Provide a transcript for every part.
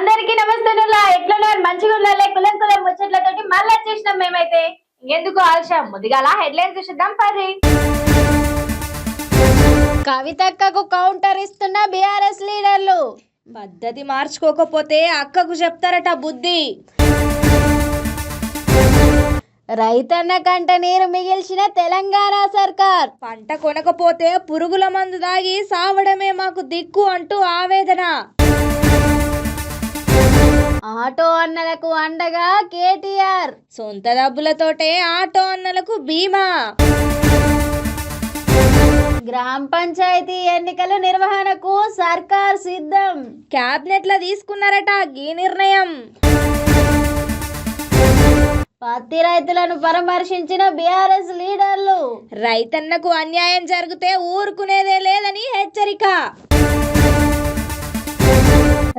అందరికీ నమస్తే ఎట్లున్నారు మంచిగా ఉండాలి కులం కులం ముచ్చట్లతోటి మళ్ళీ వచ్చేసినాం మేమైతే. ఎందుకు ఆలస్యం? ముదిగాల హెడ్లైన్స్ చూసిద్దాం పది. కవితక్కకు కౌంటర్ ఇస్తున్న బీఆర్ఎస్ లీడర్లు. పద్ధతి మార్చుకోకపోతే అక్కకు చెప్తారట బుద్ధి. రైతన్న కంట నీరు మిగిల్చిన తెలంగాణ సర్కార్. పంట కొనకపోతే పురుగుల మందు దాగి సావడమే మాకు దిక్కు అంటూ ఆవేదన. ఆటో అన్నలకు అండగా కేటీఆర్. సొంత డబ్బులతోటే ఆటో అన్నలకు బీమా. గ్రామ పంచాయతీ ఎన్నికల నిర్వహణకు సర్కార్ సిద్ధం. క్యాబినెట్ల తీసుకున్నారట ఈ నిర్ణయం. పత్తి రైతులను పరామర్శించిన బీఆర్ఎస్ లీడర్లు. రైతన్నకు అన్యాయం జరిగితే ఊరుకునేదే లేదని హెచ్చరిక.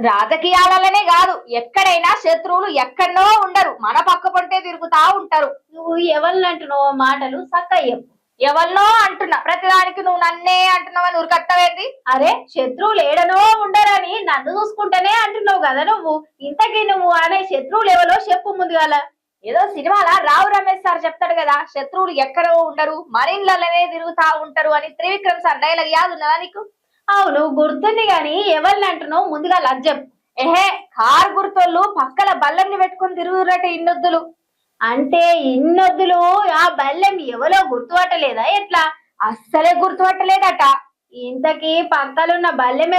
రాజకీయాలనే కాదు ఎక్కడైనా శత్రువులు ఎక్కడనో ఉండరు. మన పక్క పొంటే తిరుగుతా ఉంటారు. నువ్వు ఎవరిని అంటున్నావు మాటలు సక్కయ్యం ఎవరినో అంటున్నా. ప్రతిదానికి నువ్వు నన్నే అంటున్నావని ఉరికట్టవేంది అరే శత్రువులు ఏడనో ఉండరని నన్ను చూసుకుంటేనే అంటున్నావు కదా నువ్వు. ఇంతకీ నువ్వు అనే శత్రువులు ఎవరో చెప్పు ముందుగాల. ఏదో సినిమాల రావు రమేష్ సార్ చెప్తాడు కదా శత్రువులు ఎక్కడో ఉండరు మరిన్లలోనే తిరుగుతా ఉంటారు అని త్రివిక్రమ్ సార్ డైలాగ్ యాదు ఉన్నదా నీకు? అవును గుర్తుంది గాని ఎవరిని అంటున్నావు? ముందుగా లజ్జం. ఎహే కార్ గుర్తోళ్ళు పక్కల బల్లెంని పెట్టుకుని తిరుగురట ఇన్నొద్దులు. అంటే ఇన్నొద్దులు ఆ బల్లెం ఎవరో గుర్తుపట్టలేదా? ఎట్లా? అస్సలే గుర్తుపట్టలేదట. ఇంతకీ పక్కలున్న బల్లెం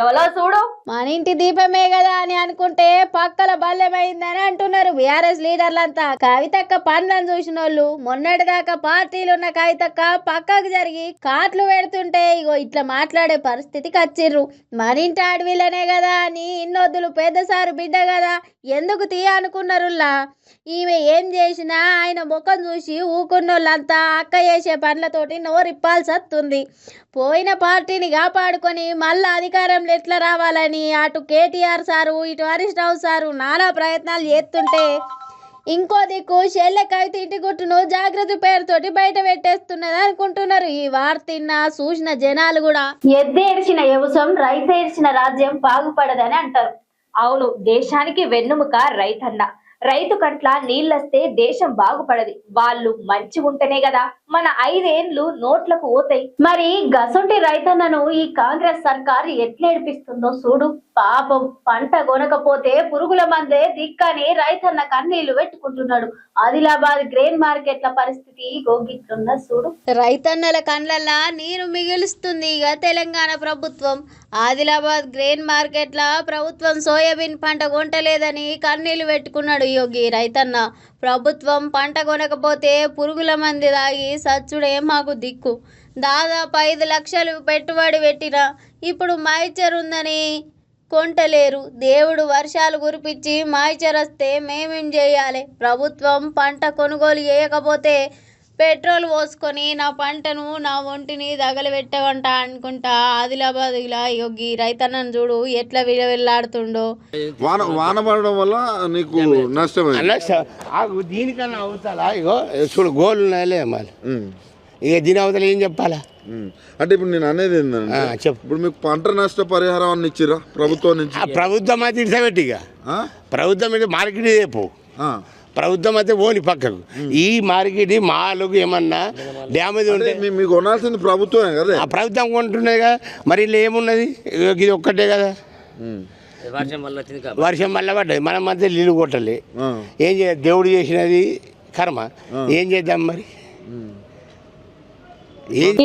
ఎవలో చూడు. మన ఇంటి దీపమే కదా అని అనుకుంటే పక్కల బల్లెమైందని అంటున్నారు బీఆర్ఎస్ లీడర్లంతా. కవితక్క పండ్లను చూసిన వాళ్ళు మొన్నటిదాకా పార్టీలు ఉన్న కవితక్క పక్కకు జరిగి కాట్లు పెడుతుంటే ఇగో ఇట్లా మాట్లాడే పరిస్థితికి వచ్చిర్రు. మన ఇంటి అడవిలనే కదా అని ఇన్నొద్దులు పెద్దసారు బిడ్డ కదా ఎందుకు తీయ అనుకున్నారులా ఈమె ఏం చేసినా ఆయన ముఖం చూసి ఊకున్నోళ్ళంతా అక్క చేసే పనులతోటి నోరిప్పాల్సి వస్తుంది పోయిన పార్టీని కాపాడుకొని మళ్ళా అధికారంలో ఎట్లా రావాలని అటు కేటీఆర్ సారు ఇటు హరీష్ రావు సారు నానా ప్రయత్నాలు చేస్తుంటే ఇంకో దిక్కు చెల్లె ఇంటి గుట్టును జాగ్రత్త పేరుతోటి బయట పెట్టేస్తున్నది అనుకుంటున్నారు. ఈ వార్తిన్న చూసిన జనాలు కూడా ఎద్దేడ్చిన యవసం రైతేడ్చిన రాజ్యం బాగుపడదని అంటారు. అవును దేశానికి వెన్నుముక రైతన్న. రైతు కంట్ల నీళ్ళస్తే దేశం బాగుపడది. వాళ్ళు మంచి ఉంటేనే కదా మన ఐదేండ్లు నోట్లకు పోతాయి. మరి గసొంటి రైతన్నను ఈ కాంగ్రెస్ సర్కార్ ఎట్లేడిపిస్తుందో చూడు. పాపం పంట కొనకపోతే పురుగుల మందే దిక్కని రైతన్న కన్నీళ్ళు పెట్టుకుంటున్నాడు. ఆదిలాబాద్ గ్రెయిన్ మార్కెట్ల పరిస్థితి గోగిట్లున్న చూడు. రైతన్నల కండ్లల్లా నీరు మిగులుస్తుంది ఇక తెలంగాణ ప్రభుత్వం. ఆదిలాబాద్ గ్రెయిన్ మార్కెట్ల ప్రభుత్వం సోయాబీన్ పంట కొంటలేదని కన్నీళ్ళు పెట్టుకున్నాడు యోగి రైతన్న. ప్రభుత్వం పంట కొనకపోతే పురుగుల మంది తాగి సచ్చుడే మాకు దిక్కు. దాదాపు ఐదు లక్షలు పెట్టుబడి పెట్టిన ఇప్పుడు మాయిచర్ ఉందని కొంటలేరు. దేవుడు వర్షాలు కురిపించి మాయిచర్ వస్తే మేమేం చేయాలి? ప్రభుత్వం పంట కొనుగోలు చేయకపోతే పెట్రోల్ పోసుకొని నా పంటను నా ఒంటిని తగలబెట్టవంట అనుకుంటా. ఆదిలాబాద్ ఇలా యోగి రైతన్నను చూడు ఎట్లా విలవిల్లాడుతుండో. వాన వాన పడడం వల్ల నీకు నష్టమైంది. ఆగు దీనికన్నా అవతల ఇగో చూడు గోళ్ళు ఉన్నాయలే మరి. ఇక దీని అవతల ఏం చెప్పాలా. అంటే ఇప్పుడు నేను అనేది ఏంటంటే ఆ, చెప్పు. ఇప్పుడు మీకు పంట నష్ట పరిహారం అని ఇచ్చిరా ప్రభుత్వం నుంచి? ఆ ప్రభుత్వం అయితే ఇడిసబెట్టి ఇక. ఆ? ప్రభుత్వం అయితే మార్కెట్ చెప్పు. ఆ. ప్రభుత్వం అయితే ఓని పక్కకు. ఈ మార్కెట్ మాలకు ఏమన్నా డ్యామేజ్ ఉంటే మీకు కొనాల్సింది ప్రభుత్వమే కదా. ఆ ప్రభుత్వం కొంటున్నది కదా. మరి ఇలా ఏమున్నది? ఇది ఒక్కటే కదా. వర్షం వల్ల పడ్డది. మనం మధ్య నీళ్ళు కొట్టాలి. ఏం చేయాలి దేవుడు చేసినది కర్మ. ఏం చేద్దాం మరి?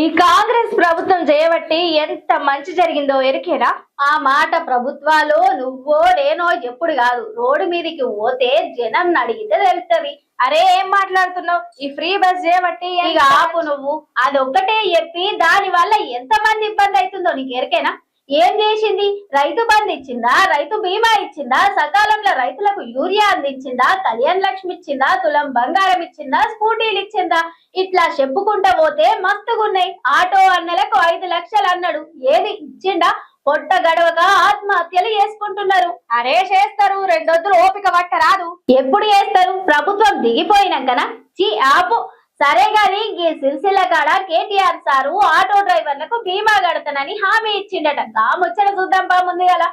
ఈ కాంగ్రెస్ ప్రభుత్వం చేయబట్టి ఎంత మంచి జరిగిందో ఎరికేనా? ఆ మాట ప్రభుత్వాలు నువ్వో నేనో ఎప్పుడు కాదు. రోడ్డు మీదకి పోతే జనం అడిగితే తెలుస్తుంది. అరే ఏం మాట్లాడుతున్నావు? ఈ ఫ్రీ బస్ చేయబట్టి ఇక ఆపు నువ్వు. అది ఒక్కటే చెప్పి దాని వల్ల ఎంత మంది ఇబ్బంది అవుతుందో నీకు ఎరికేనా? ఏం చేసింది? రైతు బంధు ఇచ్చిందా? రైతు బీమా ఇచ్చిందా? సకాలంలో రైతులకు యూరియా అందించిందా? కళ్యాణ్ లక్ష్మి ఇచ్చిందా? తులం బంగారం ఇచ్చిందా? స్కూటీలు ఇచ్చిందా? ఇట్లా చెప్పుకుంటా పోతే మస్తుగున్నాయి. ఆటో అన్నలకు ఐదు లక్షలు అన్నాడు. ఏది? ఇచ్చిండా? పొట్ట గడవక ఆత్మహత్యలు చేసుకుంటున్నారు. అరే చేస్తారు రెండొద్దులు ఓపిక పట్ట రాదు. ఎప్పుడు చేస్తారు? ప్రభుత్వం దిగిపోయినాకన? చీ ఆపు. సరే గాని ఈ సిరిసిల్ల కాడ కేటీఆర్ సారు ఆటో డ్రైవర్లకు బీమా కడతానని హామీ ఇచ్చిండట. గా ముచ్చట చూద్దాం పా ముందు గల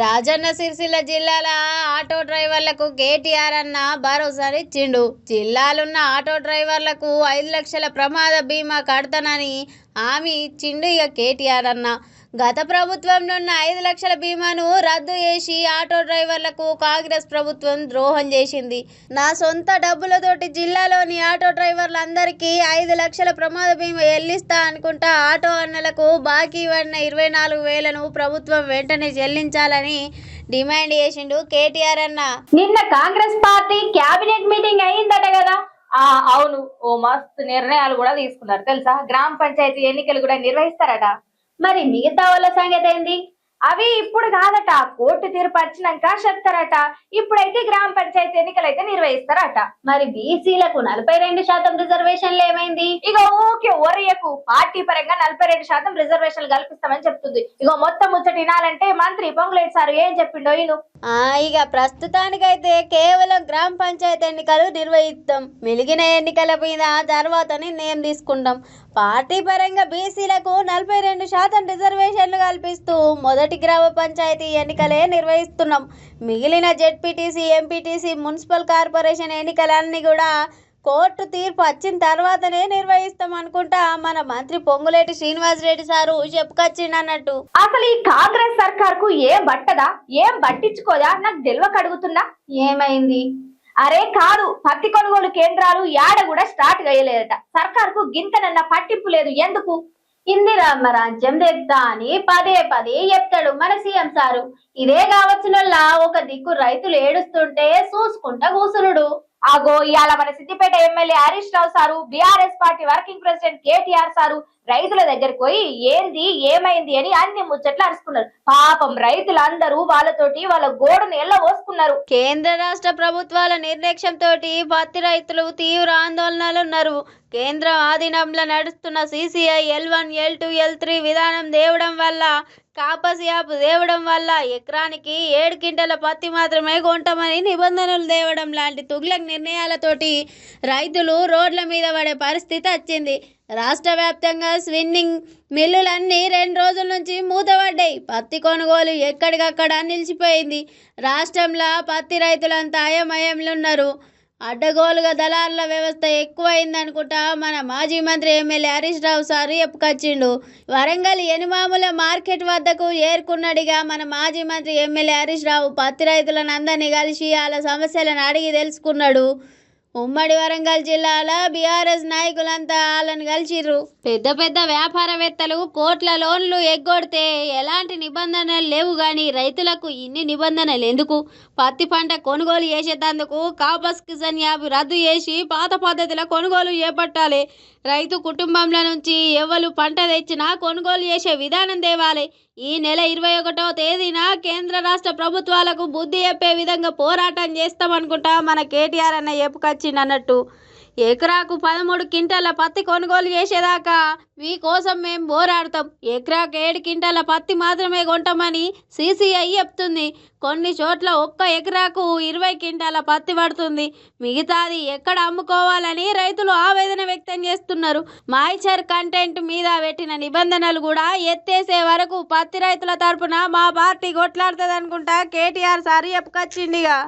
రాజన్న సిరిసిల్ల జిల్లాల ఆటో డ్రైవర్లకు కేటీఆర్ అన్న భరోసానిచ్చిండు. జిల్లాలున్న ఆటో డ్రైవర్లకు ఐదు లక్షల ప్రమాద బీమా కడతానని హామీ ఇచ్చిండు ఇక కేటీఆర్ అన్న. గత ప్రభుత్వం నున్న ఐదు లక్షల బీమాను రద్దు చేసి ఆటో డ్రైవర్లకు కాంగ్రెస్ ప్రభుత్వం ద్రోహం చేసింది. నా సొంత డబ్బులతోటి జిల్లాలోని ఆటో డ్రైవర్లందరికీ ఐదు లక్షల ప్రమాద బీమా చెల్లిస్తా అనుకుంటా ఆటో అన్నలకు బాకీ పడిన ఇరవై నాలుగు వేలను ప్రభుత్వం వెంటనే చెల్లించాలని డిమాండ్ చేసిండు కేటీఆర్ అన్న. నిన్న కాంగ్రెస్ పార్టీ కేబినెట్ మీటింగ్ అయిందట కదా. ఆ అవును. ఓ మస్తు నిర్ణయాలు కూడా తీసుకున్నారు. తెలుసా? గ్రామ పంచాయతీ ఎన్నికలు కూడా నిర్వహిస్తారట. మరి మిగతా వాళ్ళ సంగతి ఏంది? అవి ఇప్పుడు కాదట కోర్టు తీర్పు వచ్చినాక చెప్తారట. ఇప్పుడైతే గ్రామ పంచాయతీ ఎన్నికలు అయితే నిర్వహిస్తారట. మరి బీసీలకు నలభై రెండు శాతం రిజర్వేషన్లు ఏమైంది? ఇక ఊకే ఒరియకు పార్టీ పరంగా నలభై రెండు శాతం రిజర్వేషన్లు కల్పిస్తామని చెప్తుంది. ఇక మొత్తం ముచ్చట వినాలంటే మంత్రి పొంగులేటి సార్ ఏం చెప్పిండో ఈయన ఇక ప్రస్తుతానికైతే కేవలం గ్రామ పంచాయతీ ఎన్నికలు నిర్వహిస్తాం. మిగిలిన ఎన్నికల మీద తర్వాత నిర్ణయం తీసుకుంటాం. పార్టీ పరంగా బీసీలకు నలభై రెండు శాతం రిజర్వేషన్లు కల్పిస్తూ మొదటి గ్రామ పంచాయతీ ఎన్నికలే నిర్వహిస్తున్నాం. మిగిలిన జెడ్పీటీసీ ఎంపీటీసీ మున్సిపల్ కార్పొరేషన్ ఎన్నికలన్నీ కూడా కోర్టు తీర్పు వచ్చిన తర్వాతనే నిర్వహిస్తాం అనుకుంటా మన మంత్రి పొంగులేటి శ్రీనివాస్ రెడ్డి సారు చెప్పుకొచ్చిండు అన్నట్టు అసలు ఈ కాంగ్రెస్ సర్కార్కు ఏం బట్టదా? ఏం పట్టించుకోదా? నాకు తెలియక అడుగుతున్నా. ఏమైంది? అరే కాదు పత్తి కొనుగోలు కేంద్రాలు యాడ కూడా స్టార్ట్ చేయలేదట. సర్కార్కు గింతనన్న పట్టింపు లేదు. ఎందుకు? ఇందిరమ్మ రాజ్యం తెద్దా అని పదే పదే చెప్తాడు మన సీఎం సారు. ఇదే కావచ్చునల్లా ఒక దిక్కు రైతులు ఏడుస్తుంటే చూసుకుంటా కూసురుడు. ఆగో ఇవాళ మన Siddipet MLA Harish Rao sir BRS party working president KTR sir రైతుల దగ్గరికి పోయి ఏంది ఏమైంది అని అన్ని ముచ్చట్లు అరుచుకున్నారు. పాపం రైతులందరూ వాళ్ళతోటి వాళ్ళ గోడను ఎల్ల పోసుకున్నారు. కేంద్ర రాష్ట్ర ప్రభుత్వాల నిర్లక్ష్యంతో పత్తి రైతులు తీవ్ర ఆందోళనలు ఉన్నారు. కేంద్ర ఆధీనంలో నడుస్తున్న CCI L one L two L three విధానం దేవడం వల్ల కాపస్ యాప్ దేవడం వల్ల ఎకరానికి ఏడు క్వింటల పత్తి మాత్రమే కొంటామని నిబంధనలు దేవడం లాంటి తుగ్లక్ నిర్ణయాలతోటి రైతులు రోడ్ల మీద పడే పరిస్థితి వచ్చింది. రాష్ట్ర వ్యాప్తంగా స్విన్నింగ్ మిల్లులన్నీ రెండు రోజుల నుంచి మూతపడ్డాయి. పత్తి కొనుగోలు ఎక్కడికక్కడ నిలిచిపోయింది. రాష్ట్రంలో పత్తి రైతులంతా అయమయంలో ఉన్నారు. అడ్డగోలుగా దళారుల వ్యవస్థ ఎక్కువైందనుకుంటా మన మాజీ మంత్రి ఎమ్మెల్యే హరీష్ రావు సార్ చెప్పుకొచ్చిండు. వరంగల్ ఎనిమాముల మార్కెట్ వద్దకు ఏరుకున్నాడిగా మన మాజీ మంత్రి ఎమ్మెల్యే హరీష్ రావు. పత్తి రైతులను అందరినీ కలిసి వాళ్ళ సమస్యలను అడిగి తెలుసుకున్నాడు. ఉమ్మడి వరంగల్ జిల్లాలో బీఆర్ఎస్ నాయకులంతా వాళ్ళని కలిసిర్రు. పెద్ద పెద్ద వ్యాపారవేత్తలు కోట్ల లోన్లు ఎగ్గొడితే ఎలాంటి నిబంధనలు లేవు కానీ రైతులకు ఇన్ని నిబంధనలు ఎందుకు? పత్తి పంట కొనుగోలు చేసేటందుకు కాపస్ కిసాన్ యాప్ రద్దు చేసి పాత పద్ధతిలో కొనుగోలు చేపట్టాలి. రైతు కుటుంబంలో నుంచి ఎవరు పంట తెచ్చినా కొనుగోలు చేసే విధానం తేవాలి. ఈ నెల ఇరవై ఒకటో తేదీన కేంద్ర రాష్ట్ర ప్రభుత్వాలకు బుద్ధి చెప్పే విధంగా పోరాటం చేస్తామనుకుంటా మన కేటీఆర్ అన్న చెప్పుకొచ్చిండు అన్నట్టు ఎకరాకు పదమూడు క్వింటాల పత్తి కొనుగోలు చేసేదాకా మీకోసం మేము పోరాడతాం. ఎకరాకు ఏడు క్వింటాల పత్తి మాత్రమే కొంటామని సీసీఐ చెప్తుంది. కొన్ని చోట్ల ఒక్క ఎకరాకు ఇరవై క్వింటాల పత్తి పడుతుంది. మిగతాది ఎక్కడ అమ్ముకోవాలని రైతులు ఆవేదన వ్యక్తం చేస్తున్నారు. మాయిచర్ కంటెంట్ మీద పెట్టిన నిబంధనలు కూడా ఎత్తేసే వరకు పత్తి రైతుల తరపున మా పార్టీ కొట్లాడుతుంది అనుకుంటా కేటీఆర్ సార్ చెప్పుకొచ్చిండిగా